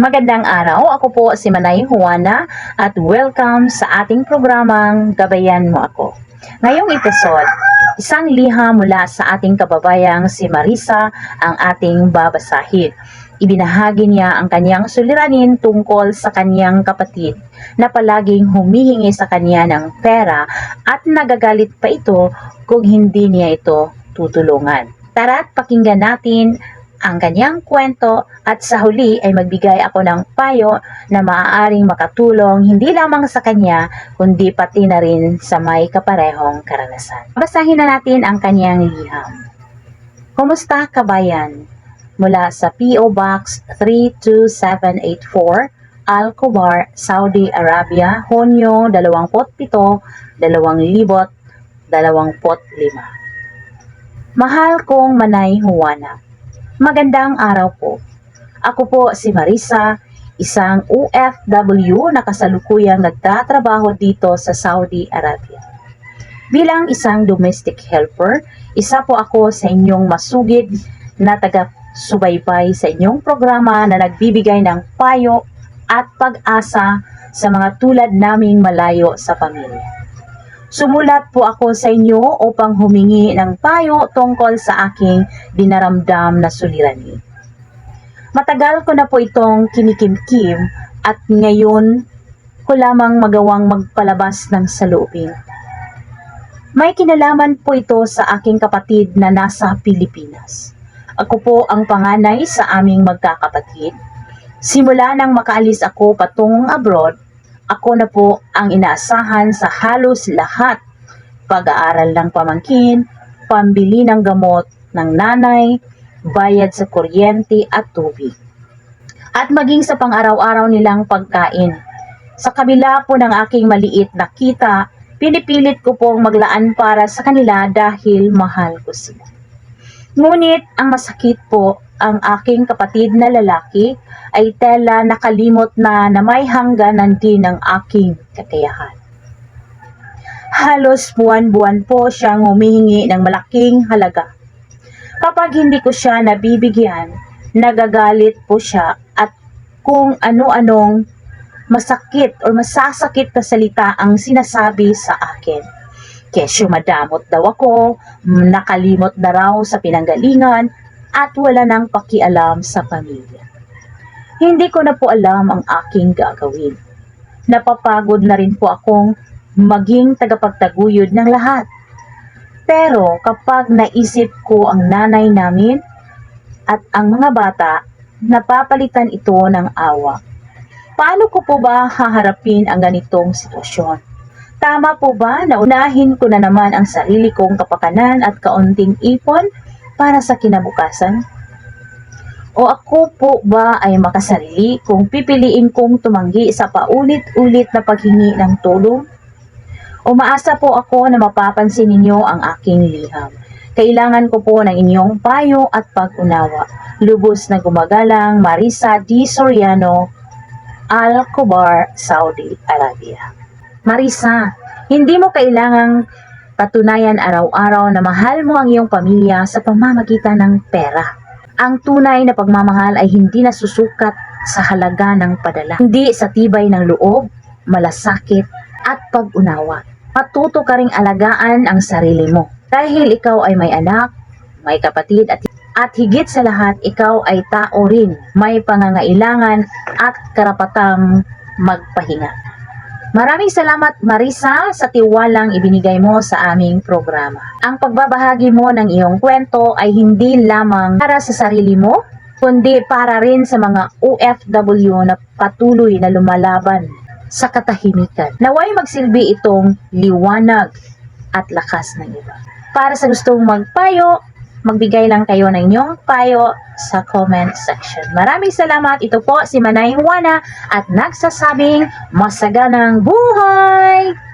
Magandang araw, ako po si Manay Juana at welcome sa ating programang Gabayan Mo Ako. Ngayong episode, isang liha mula sa ating kababayang si Marisa ang ating babasahin. Ibinahagi niya ang kanyang suliranin tungkol sa kanyang kapatid na palaging humihingi sa kanya ng pera at nagagalit pa ito kung hindi niya ito tutulungan. Tara't pakinggan natin ang kanyang kwento at sa huli ay magbigay ako ng payo na maaaring makatulong hindi lamang sa kanya kundi pati na rin sa may kaparehong karanasan. Basahin na natin ang kanyang liham. Kumusta kabayan? Mula sa P.O. Box 32784, Al-Kubar, Saudi Arabia, Hunyo 27, 2025. Mahal kong Manay Juana, Magandang araw po. Ako po si Marisa, isang OFW na kasalukuyang nagtatrabaho dito sa Saudi Arabia. Bilang isang domestic helper, isa po ako sa inyong masugid na taga-subaybay sa inyong programa na nagbibigay ng payo at pag-asa sa mga tulad naming malayo sa pamilya. Sumulat po ako sa inyo upang humingi ng payo tungkol sa aking dinaramdam na suliranin. Matagal ko na po itong kinikimkim at ngayon ko lamang magawang magpalabas ng saloobin. May kinalaman po ito sa aking kapatid na nasa Pilipinas. Ako po ang panganay sa aming magkakapatid. Simula nang makaalis ako patungong abroad, ako na po ang inaasahan sa halos lahat. Pag-aaral ng pamangkin, pambili ng gamot ng nanay, bayad sa kuryente at tubig. At maging sa pang-araw-araw nilang pagkain. Sa kabila po ng aking maliit na kita, pinipilit ko pong maglaan para sa kanila dahil mahal ko sila. Ngunit ang masakit po ang aking kapatid na lalaki ay tela nakalimot na na may hangganan din ang aking kakayahan. Halos buwan-buwan po siyang humihingi ng malaking halaga. Kapag hindi ko siya nabibigyan, nagagalit po siya at kung ano-anong masakit o masasakit na salita ang sinasabi sa akin. Kesyo madamot daw ako, nakalimot na raw sa pinanggalingan at wala nang pakialam sa pamilya. Hindi ko na po alam ang aking gagawin. Napapagod na rin po akong maging tagapagtaguyod ng lahat. Pero kapag naisip ko ang nanay namin at ang mga bata, napapalitan ito ng awa. Paano ko po ba haharapin ang ganitong sitwasyon? Tama po ba na unahin ko na naman ang sarili kong kapakanan at kaunting ipon para sa kinabukasan? O ako po ba ay makasarili kung pipiliin kong tumanggi sa paulit-ulit na paghingi ng tulong? Umaasa po ako na mapapansin ninyo ang aking liham. Kailangan ko po ng inyong payo at pag-unawa. Lubos na gumagalang Marisa D. Soriano, Al-Kubar, Saudi Arabia. Marisa, hindi mo kailangang patunayan araw-araw na mahal mo ang iyong pamilya sa pamamagitan ng pera. Ang tunay na pagmamahal ay hindi nasusukat sa halaga ng padala, hindi sa tibay ng loob, malasakit at pag-unawa. Matuto ka ring alagaan ang sarili mo. Dahil ikaw ay may anak, may kapatid at at higit sa lahat, ikaw ay tao rin, may pangangailangan at karapatang magpahinga. Maraming salamat Marisa sa tiwalang ibinigay mo sa aming programa. Ang pagbabahagi mo ng iyong kwento ay hindi lamang para sa sarili mo, kundi para rin sa mga OFW na patuloy na lumalaban sa katahimikan. Naway magsilbi itong liwanag at lakas ng iba. Para sa gustong magpayo, magbigay lang kayo ng inyong payo sa comment section. Maraming salamat. Ito po si Manay Juana at nagsasabing masaganang buhay!